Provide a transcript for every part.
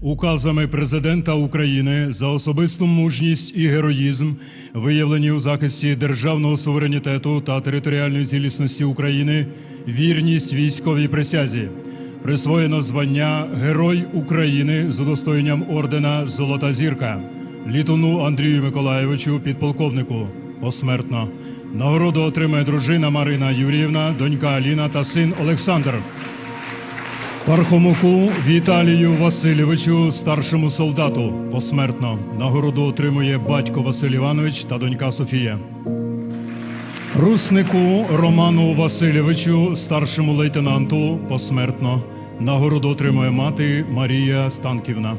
указами президента України за особисту мужність і героїзм, виявлені у захисті державного суверенітету та територіальної цілісності України, вірність військовій присязі. Присвоєно звання Герой України з удостоєнням ордена Золота зірка літуну Андрію Миколайовичу, підполковнику, посмертно. Нагороду отримає дружина Марина Юріївна, донька Аліна та син Олександр. Пархомуку Віталію Васильовичу, старшому солдату, посмертно. Нагороду отримує батько Василь Іванович та донька Софія. Руснику Роману Васильовичу, старшому лейтенанту, посмертно. Нагороду отримує мати Марія Станківна.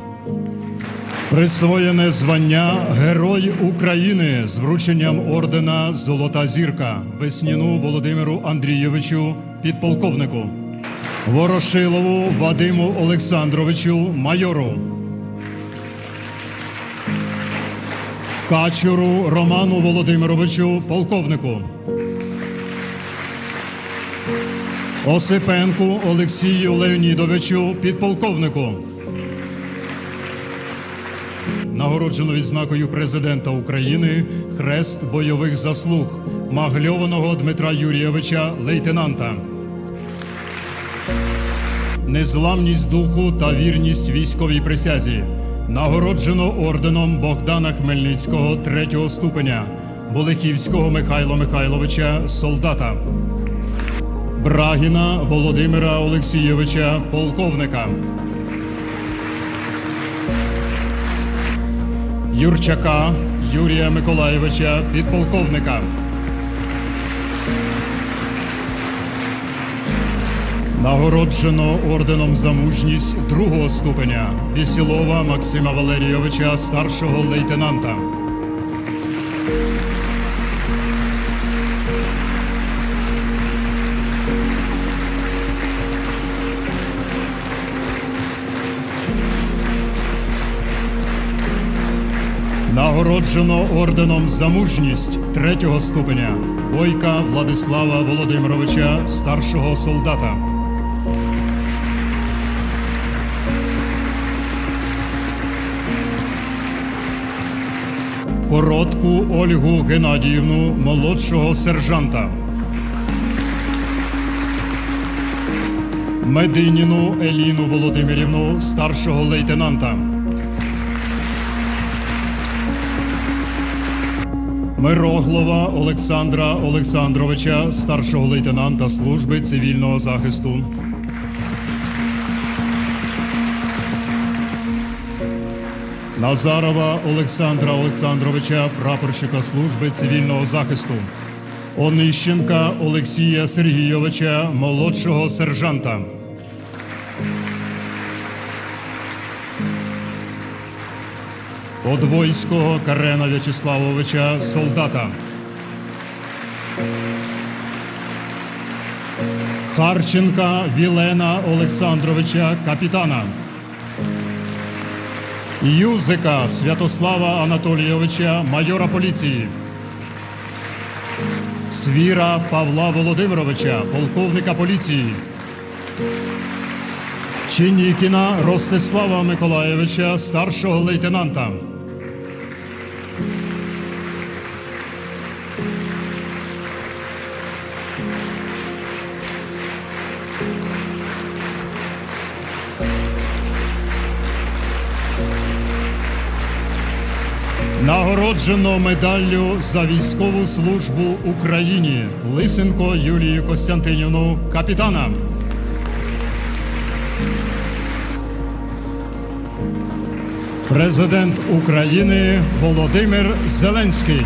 Присвоєне звання Герой України з врученням ордена Золота зірка Весніну Володимиру Андрійовичу, підполковнику. Ворошилову Вадиму Олександровичу, майору. Качуру Роману Володимировичу, полковнику. Осипенку Олексію Леонідовичу, підполковнику. Нагороджено відзнакою президента України Хрест бойових заслуг Магльованого Дмитра Юрійовича, лейтенанта. Незламність духу та вірність військовій присязі. Нагороджено орденом Богдана Хмельницького третього ступеня, Болехівського Михайла Михайловича, солдата. Брагіна Володимира Олексійовича, полковника. Юрчака Юрія Миколайовича, підполковника. Нагороджено орденом за мужність другого ступеня Вісілова Максима Валерійовича, старшого лейтенанта. Нагороджено орденом за мужність третього ступеня Бойка Владислава Володимировича, старшого солдата. Коротку Ольгу Геннадіївну, молодшого сержанта. Мединіну Еліну Володимирівну, старшого лейтенанта. Мироглова Олександра Олександровича, старшого лейтенанта служби цивільного захисту. Назарова Олександра Олександровича, прапорщика служби цивільного захисту. Онищенка Олексія Сергійовича, молодшого сержанта. Подвойського Карена В'ячеславовича, солдата. Харченка Вілена Олександровича, капітана. Юзика Святослава Анатолійовича, майора поліції. Свіра Павла Володимировича, полковника поліції. Чинікіна Ростислава Миколаєвича, старшого лейтенанта. Нагороджено медаллю за військову службу Україні Лисенко Юлію Костянтинівну, капітана. Президент України Володимир Зеленський.